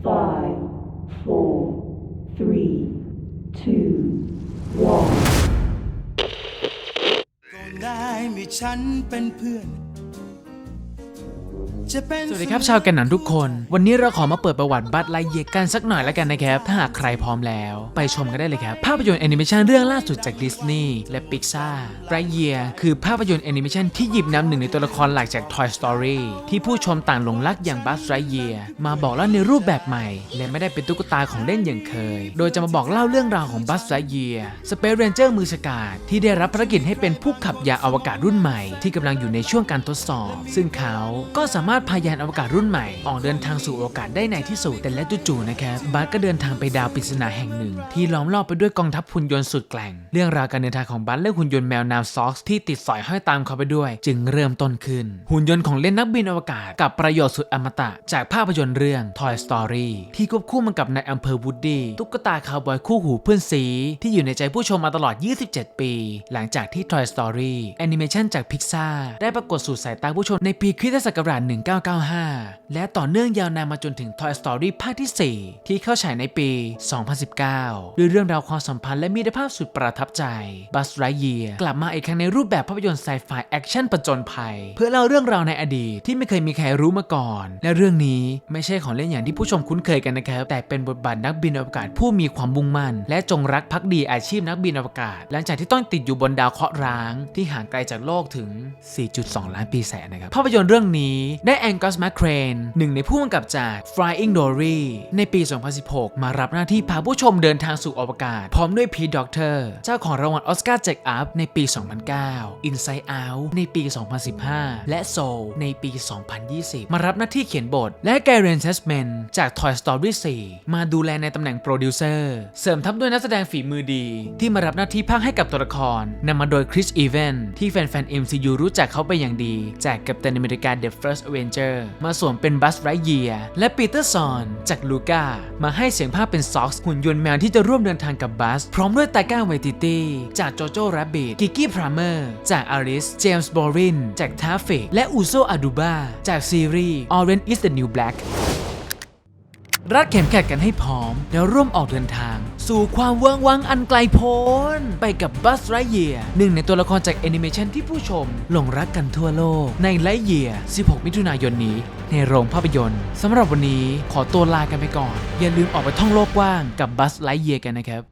Five, four, three, two, one. ก็ได้มีฉันเป็นเพื่อนจะเป็น สวัสดีครับชาวแกนหนังทุกคน วันนี้เราขอมาเปิดประวัติบัตไลเยกันสักหน่อยแล้วกันนะครับ ถ้าหากใครพร้อมแล้ว ไปชมกันได้เลยครับ ภาพยนตร์แอนิเมชันเรื่องล่าสุดจากดิสนีย์และพิกซาไรเยียคือภาพยนตร์แอนิเมชันที่หยิบนำหนึ่งในตัวละครหลักจาก Toy Story ที่ผู้ชมต่างหลงรักอย่างบัสไรเยียมาบอกเล่าในรูปแบบใหม่ และไม่ได้เป็นตุ๊กตาของเล่นอย่างเคย โดยจะมาบอกเล่าเรื่องราวของบัสไรเยียสเปซเรนเจอร์มือฉกาจที่ได้รับภารกิจให้เป็นผู้ขับยาอวกาศรุ่นใหม่ ที่กำลังอยู่ในช่วงการทดสอบ ซึ่งเขาก็สามารถพายานอวกาศรุ่นใหม่ ออกเดินทางสู่อวกาศได้ในที่สุดแต่และจู่ๆนะครับบัสก็เดินทางไปดาวปริศนาแห่งหนึ่ง ที่ล้อมรอบไปด้วยกองทัพหุ่นยนต์สุดแกร่ง เรื่องราวการเดินทางของบัสและหุ่นยนต์แมวนามซ็อกซ์ที่ติดสอยห้อยตามเขาไปด้วย จึงเริ่มต้นขึ้น หุ่นยนต์ของเล่นนักบินอวกาศ กับประโยชน์สุดอมตะ จากภาพยนตร์เรื่อง Toy Story ที่ควบคู่มากับนายอำเภอวูดดี้ตุ๊กตาคาวบอยคู่หูเพื่อนสี ที่อยู่ในใจผู้ชมมาตลอด 27 ปี หลังจากที่ Toy Story แอนิเมชันจากพิกซาได้ปรากฏสู่สายตาผู้ชมในปีคริสตศักราช1995 และต่อเนื่องยาวนานมาจนถึง Toy Story ภาคที่ 4 ที่เข้าฉายในปี 2019 ด้วยเรื่องราวความสัมพันธ์และมิตรภาพสุดประทับใจ Buzz Lightyear กลับมาอีกครั้งในรูปแบบภาพยนตร์ไซไฟแอคชั่นประจนภัย เพื่อเล่าเรื่องราวในอดีตที่ไม่เคยมีใครรู้มาก่อน และเรื่องนี้ไม่ใช่ของเล่นอย่างที่ผู้ชมคุ้นเคยกันนะครับ แต่เป็นบทบาทนักบินอวกาศผู้มีความมุ่งมั่น และจงรักภักดีอาชีพนักบินอวกาศ หลังจากที่ต้องติดอยู่บนดาวเคราะห์ร้าง ที่ห่างไกลจากโลกถึง 4.2 ล้านปีแสนนะครับภาพยนตร์เรื่องนี้ได้แองกัสแมคเครนหนึ่งในผู้กำกับจาก Flying Dory ในปี 2016 มารับหน้าที่พาผู้ชมเดินทางสู่อวกาศ พร้อมด้วยพีด็อกเตอร์เจ้าของรางวัลออสการ์แจ็คอัพในปี 2009 Inside Out ในปี 2015 และ Soul ในปี 2020 มารับหน้าที่เขียนบท และแกเรนเซสแมนจาก Toy Story 4 มาดูแลในตำแหน่งโปรดิวเซอร์ เสริมทัพด้วยนักแสดงฝีมือดี ที่มารับหน้าที่พากให้กับตัวละครนำมาโดยคริสอีเวนที่แฟนๆ MCU รู้จักเขาไปอย่างดี จากกัปตันอเมริกา The First Avenger มาสวมเป็นบัสไรเยียและปีเตอร์ซอนจากลูก้ามาให้เสียงภาพเป็นซ็อกซ์หุ่นยนต์แมวที่จะร่วมเดินทางกับบัส พร้อมด้วยตาก้าไวติตี้จากโจโจ้แรบบิทกิกกี้พรามเมอร์จากอาริสเจมส์บอรินจากทาฟิกและอูโซอาดูบาจากซีรีส์ Orange is the New Black รัดเข็มขัดกันให้พร้อม แล้วร่วมออกเดินทาง สู่ความเวิงวังอันไกลโพ้น ไปกับบัสไรเยียหนึ่งในตัวละครจากแอนิเมชันที่ผู้ชมหลงรักกันทั่วโลก ในไรเยีย16 มิถุนายนนี้ ในโรงภาพยนตร์สำหรับวันนี้ขอตัวลากันไปก่อน อย่าลืมออกไปท่องโลกกว้างกับบัสไรเยียกันนะครับ